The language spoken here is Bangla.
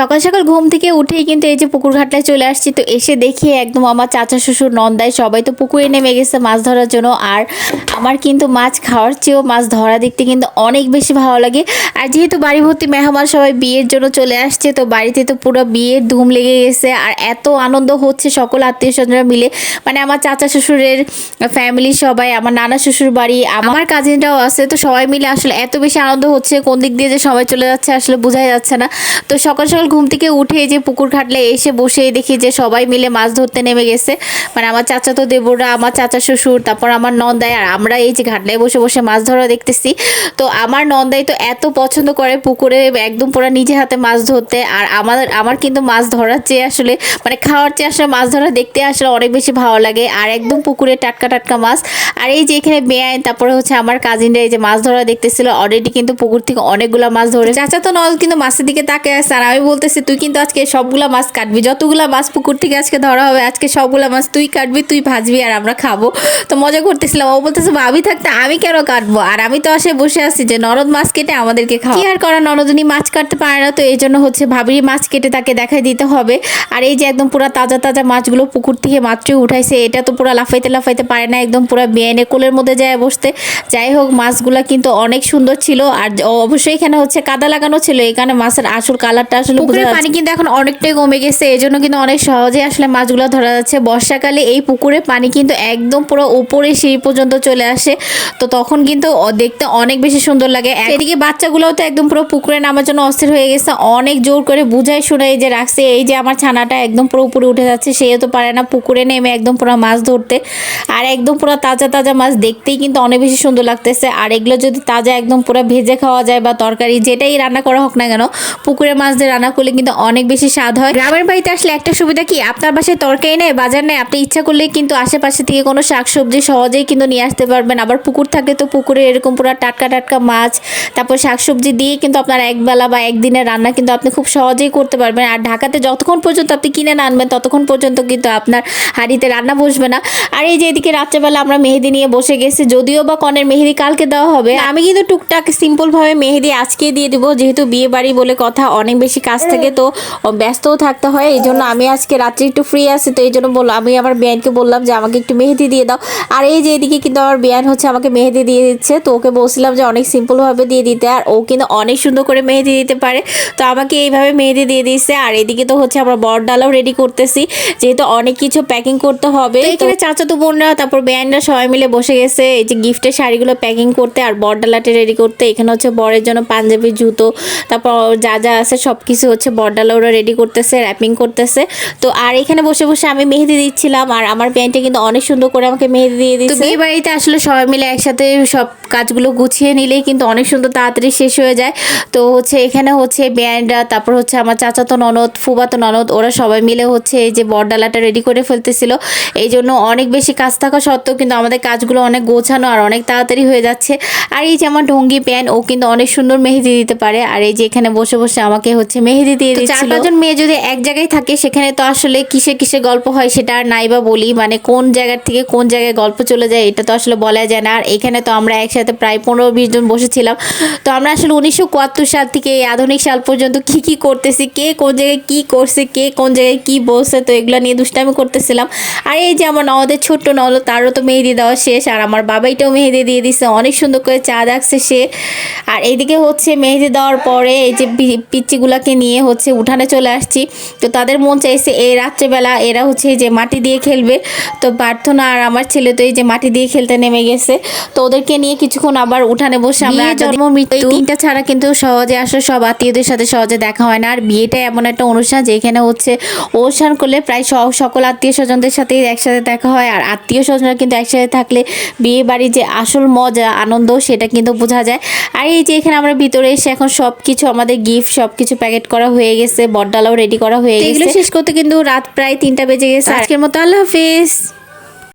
সকাল সকাল ঘুম থেকে উঠেই কিন্তু এই যে পুকুর ঘাটটায় চলে আসছি। তো এসে দেখি একদম আমার চাচা শ্বশুর নন্দায় সবাই তো পুকুরে নেমে গেছে মাছ ধরার জন্য। আর আমার কিন্তু মাছ খাওয়ার চেয়েও মাছ ধরা দেখতে কিন্তু অনেক বেশি ভালো লাগে। আর যেহেতু বাড়ি ভর্তি মেহমান সবাই বিয়ের জন্য চলে আসছে, তো বাড়িতে তো পুরো বিয়ের ধুম লেগে গেছে। আর এত আনন্দ হচ্ছে সকল আত্মীয় স্বজনরা মিলে। মানে আমার চাচা শ্বশুরের ফ্যামিলি সবাই, আমার নানা শ্বশুর বাড়ি, আমার কাজিনরাও আছে। তো সবাই মিলে আসলে এত বেশি আনন্দ হচ্ছে, কোন দিক দিয়ে যে সবাই চলে যাচ্ছে আসলে বোঝাই যাচ্ছে না। তো সকাল সকাল ঘুম থেকে উঠে যে পুকুর ঘাটলে এসে বসে দেখি যে সবাই মিলে মাছ ধরতে নেমে গেছে। মানে আমার চাচা তো দেবরা আমার চাচা শ্বশুর, তারপর আমার নন্দাই, আর আমরা এই যে ঘাটলায় বসে বসে মাছ ধরা দেখতেছি। তো আমার নন্দাই তো এত পছন্দ করে পুকুরে, একদম পুরো নিজে হাতে মাছ ধরতে, আর আমার আমার কিন্তু মাছ ধরার চেয়ে আসলে মানে খাওয়ার চেয়ে আসলে মাছ ধরা দেখতে আসলে অনেক বেশি ভালো লাগে, আর একদম পুকুরে টাটকা টাটকা মাছ। আর এই যে এখানে বেআইন, তারপরে হচ্ছে আমার কাজিনরা এই যে মাছ ধরা দেখতেছিল অলরেডি কিন্তু পুকুর থেকে অনেকগুলো মাছ ধরে চাচা তো নল কিন্তু মাছের দিকে তাকে আসছে আর আমি বলতেছি, তুই কিন্তু আজকে সবগুলা মাছ কাটবি। যতগুলা মাছ পুকুর থেকে আজকে ধরা হবে, আজকে সবগুলা মাছ তুই কাটবি, তুই ভাজবি আর আমরা খাব। তো মজা করতেছিলাম। ও বলতেছে ভাবি থাকতে, আমি কেন কাটবো? আর আমি তো আসে বসে আছি যে নরদ মাছ কেটে আমাদেরকে খাওয়া কি আর করা নরদিনী মাছ কাটতে পারে না, তো এই জন্য হচ্ছে ভাবির মাছ কেটে তাকে দেখাই দিতে হবে। আর এই যে একদম পুরো তাজা তাজা মাছগুলো পুকুর থেকে মাত্রই উঠাইছে, এটা তো পুরো লাফাইতে লাফাইতে পারে না, একদম পুরো বেআইনে কোলের মধ্যে যায় বসতে। যাই হোক, মাছগুলা কিন্তু অনেক সুন্দর ছিল। আর অবশ্যই এখানে হচ্ছে কাদা লাগানো ছিল, এখানে মাছের আসল কালারটা আসলে পুকুরের পানি কিন্তু এখন অনেকটাই কমে গেছে এই জন্য কিন্তু অনেক সহজে আসলে মাছগুলো ধরা যাচ্ছে। বর্ষাকালে এই পুকুরে পানি কিন্তু একদম পুরো উপরে সিঁড়ি পর্যন্ত চলে আসে তো তখন কিন্তু দেখতে অনেক বেশি সুন্দর লাগে। এদিকে বাচ্চাগুলোও তো একদম পুরো পুকুরে নামার জন্য অস্থির হয়ে গেছে অনেক জোর করে বুঝাই শোনাই যে রাখছে এই যে আমার ছানাটা একদম পুরো উপরে উঠে যাচ্ছে সেও তো পারে না পুকুরে নেমে একদম পুরো মাছ ধরতে। আর একদম পুরো তাজা তাজা মাছ দেখতেই কিন্তু অনেক বেশি সুন্দর লাগতেছে। আর এগুলো যদি তাজা একদম পুরো ভেজে খাওয়া যায় বা তরকারি যেটাই রান্না করা হোক না কেন পুকুরে মাছ দিয়ে রান্না করলে কিন্তু অনেক বেশি স্বাদ হয়। গ্রামের বাড়িতে আসলে একটা সুবিধা কি? আপনার বাসায় তরকারি নেই, বাজার নেই, আপনি ইচ্ছা করলে কিন্তু আশেপাশে থেকে কোনো শাকসবজি সহজেই কিন্তু নিয়ে আসতে পারবেন। আবার পুকুর থাকলে তো পুকুরে এরকম পুরো টাটকা টাটকা মাছ, তারপর শাকসবজি দিয়ে কিন্তু আপনার একবেলা বা একদিনের রান্না কিন্তু আপনি খুব সহজেই করতে পারবেন। আর ঢাকাতে যতক্ষণ পর্যন্ত আপনি কিনে না আনবেন, ততক্ষণ পর্যন্ত কিন্তু আপনার হাঁড়িতে রান্না বসবে না। আর এই যে এদিকে রাত্রেবেলা আমরা মেহেদি নিয়ে বসে গেছি, যদিও বা কনের মেহেদি কালকে দেওয়া হবে, আমি কিন্তু টুকটাক সিম্পলভাবে মেহেদি আজকে দিয়ে দিব, যেহেতু বিয়ে বাড়ি বলে কথা, অনেক বেশি কাজ থাকে তো ব্যস্তও থাকতে হয় এই জন্য আমি আজকে রাত্রে একটু ফ্রি আছি তো এই জন্য বললাম আমি আমার বিয়ানকে বললাম যে আমাকে একটু মেহেদি দিয়ে দাও। আর এই যে এদিকে কিন্তু আমার বিয়ান হচ্ছে আমাকে মেহেদি দিয়ে দিচ্ছে তো ওকে বলছিলাম যে অনেক সিম্পলভাবে দিয়ে দিতে আর ও কিন্তু অনেক সুন্দর করে মেহেদি দিতে পারে। তো আমাকে এইভাবে মেহেদি দিয়ে দিচ্ছে আর এদিকে তো হচ্ছে আমরা বর ডালাও রেডি করতেছি যেহেতু অনেক কিছু প্যাকিং করতে হবে তো এখানে চাচাতো বোনরা তারপর বেয়ানরা সবাই মিলে বসে গেছে এই যে গিফটের শাড়িগুলো প্যাকিং করতে আর বর ডালাটা রেডি করতে এখানে হচ্ছে বরের জন্য পাঞ্জাবি জুতো তারপর যা যা আছে সব কিছু হচ্ছে বরডালা ওরা রেডি করতেছে র্যাপিং করতেছে। তো আর এখানে বসে বসে আমি মেহেদি দিচ্ছিলাম আর আমার প্যান্টে কিন্তু অনেক সুন্দর করে আমাকে মেহেদি দিয়ে দিচ্ছে বিয়ে বাড়িতে আসলে সবাই মিলে একসাথে সব কাজগুলো গুছিয়ে নিলেই কিন্তু অনেক সুন্দর তাড়াতাড়ি শেষ হয়ে যায়। তো হচ্ছে এখানে হচ্ছে ব্যান্ডরা তারপর হচ্ছে আমার চাচাতো ননদ ফুবাতো ননদ ওরা সবাই মিলে হচ্ছে এই যে বরডালাটা রেডি করে ফেলতেছিল। এই জন্য অনেক বেশি কাজ থাকা সত্ত্বেও কিন্তু আমাদের কাজগুলো অনেক গোছানো আর অনেক তাড়াতাড়ি হয়ে যাচ্ছে। আর এই যে আমার ঢঙ্গি প্যান ও কিন্তু অনেক সুন্দর মেহেদি দিতে পারে। আর এই যে এখানে বসে বসে আমাকে হচ্ছে মেহেদি দিয়ে দিচ্ছিল। চার পাঁচজন মেয়ে যদি এক জায়গায় থাকে সেখানে তো আসলে কিসে কিসে গল্প হয় সেটা আর নাই বা বলি। মানে কোন জায়গার থেকে কোন জায়গায় গল্প চলে যায় এটা তো আসলে বলা যায় না। আর এখানে তো আমরা একসাথে প্রায় পনেরো বিশ জন বসেছিলাম। তো আমরা আসলে উনিশশো একাত্তর সাল থেকে এই আধুনিক সাল পর্যন্ত কি কি করতেছি কে কোন জায়গায় কি করছে কে কোন জায়গায় কি বসছে তো এগুলো নিয়ে দুষ্টামি করতেছিলাম। আর এই যে আমার নদের ছোট্ট নদ তারও তো মেহেদি দেওয়া শেষ। আর আমার বাবাইটাও মেহেদি দিয়ে দিচ্ছে অনেক সুন্দর করে চা ডাকছে সে। আর এইদিকে হচ্ছে মেহেদি দেওয়ার পরে এই যে পিচ্চিগুলাকে নিয়ে হচ্ছে উঠানে চলে আসছি। তো তাদের মন চাইছে এই রাত্রেবেলা এরা হচ্ছে যে মাটি দিয়ে খেলবে। তো প্রার্থনা আর আমার ছেলে তো এই যে মাটি দিয়ে খেলতে নেমে গেছে। তো ওদেরকে নিয়ে কিছুক্ষণ আবার উঠানে বসে আমরা। জন্ম, মৃত্যু। তিনটা ছাড়া কিন্তু সহজে আসলে সব আত্মীয়দের সাথে সহজে দেখা হয় না। আর বিয়েটা এমন একটা অনুষ্ঠান যেখানে হচ্ছে অনুষ্ঠান করলে প্রায় সব- সকল আত্মীয় স্বজনদের সাথেই একসাথে দেখা হয়। আর আত্মীয় স্বজনরা কিন্তু একসাথে থাকলে বিয়ে বাড়ির যে আসল মজা আনন্দ সেটা কিন্তু বোঝা যায়। আর এই যে এখানে আমরা ভিতরে এসে এখন সব কিছু আমাদের গিফট সব কিছু প্যাকেট করা হয়ে গেছে বটডালাও রেডি করা হয়ে গেছে এগুলো শেষ করতে কিন্তু রাত প্রায় তিনটা বেজে গেছে। আজকের মতো আল্লাহ হাফিজ।